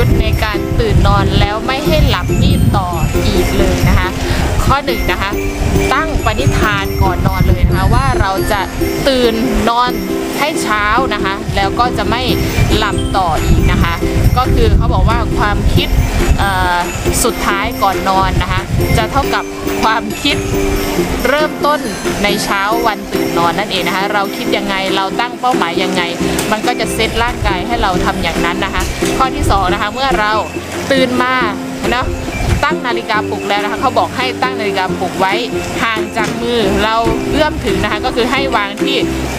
ยุทธ์ในการตื่นนอนแล้วไม่ให้หลับนี่ต่ออีกเลยนะคะ ข้อหนึ่งนะคะ ตั้งปณิธานก่อนนอนเลยนะคะว่าเราจะตื่นนอนให้เช้านะคะ แล้วก็จะไม่หลับต่ออีกนะคะ ก็คือเขาบอกว่าความคิดสุดท้ายก่อนนอนนะคะ จะเท่ากับความคิดเริ่มต้นในเช้าวันตื่นนอนนั่นเองนะคะ เราคิดยังไงเราตั้งเป้าหมายยังไง มันก็จะเซตร่างกายให้เราทำอย่างนั้นนะคะ ข้อที่สองนะคะเมื่อเราตื่นมาเนาะตั้งนาฬิกาปลุกแล้วนะคะเขาบอกให้ตั้งนาฬิกาปลุกไว้ห่างจากมือเราเอื้อมถึงนะคะก็คือให้วางที่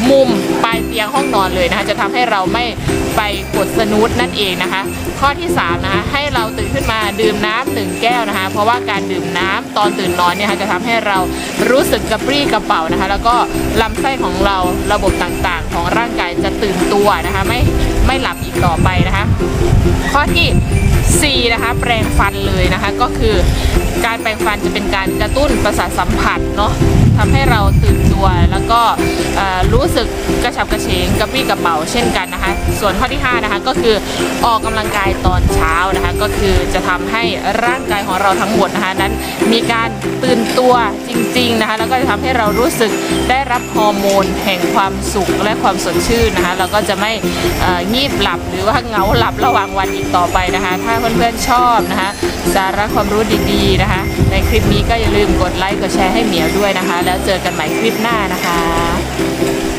มุมปลายเตียงห้องนอนเลยนะคะจะทำให้เราไม่ไปกด นูตนั่นเองนะคะ ข้อที่3นะคะให้เราตื่นขึ้นมาดื่มน้ำหนึ่งแก้วนะคะ เพราะว่าการดื่มน้ำตอนตื่นนอนเนี่ยค่ะจะทำให้เรารู้สึกกระปรี้กระเป๋านะคะ แล้วก็ลำไส้ของเราระบบต่างๆ ของร่างกายจะตื่นตัวนะคะไม่ไม่หลับอีกต่อไปนะคะ ข้อที่ 4 นะคะ แปรงฟันเลยนะคะก็คือการแปรงฟันจะเป็นการกระตุ้นประสาทสัมผัสเนาะทำให้เราตื่นตัวแล้วก็ รู้สึกกระฉับกระเฉงกระปี้กระเป๋าเช่นกันนะคะ ส่วนข้อที่5นะคะก็คือออกกำลังกายตอนเช้านะคะก็คือจะทำให้ร่างกายของเราทั้งหมดนะคะนั้นมีการตื่นตัวจริงๆนะคะแล้วก็จะทำให้เรารู้สึกได้รับฮอร์โมนแห่งความสุขและความสดชื่นนะคะเราก็จะไม่งีบหลับหรือว่าเงาหลับระหว่างวันอีกต่อไปนะคะ ถ้าเพื่อนๆชอบนะคะสาระความรู้ดีๆนะคะ ในคลิปนี้ก็อย่าลืมกดไลค์กดแชร์ให้เหมียวด้วยนะคะ แล้วเจอกันใหม่คลิปหน้านะคะ Thank you.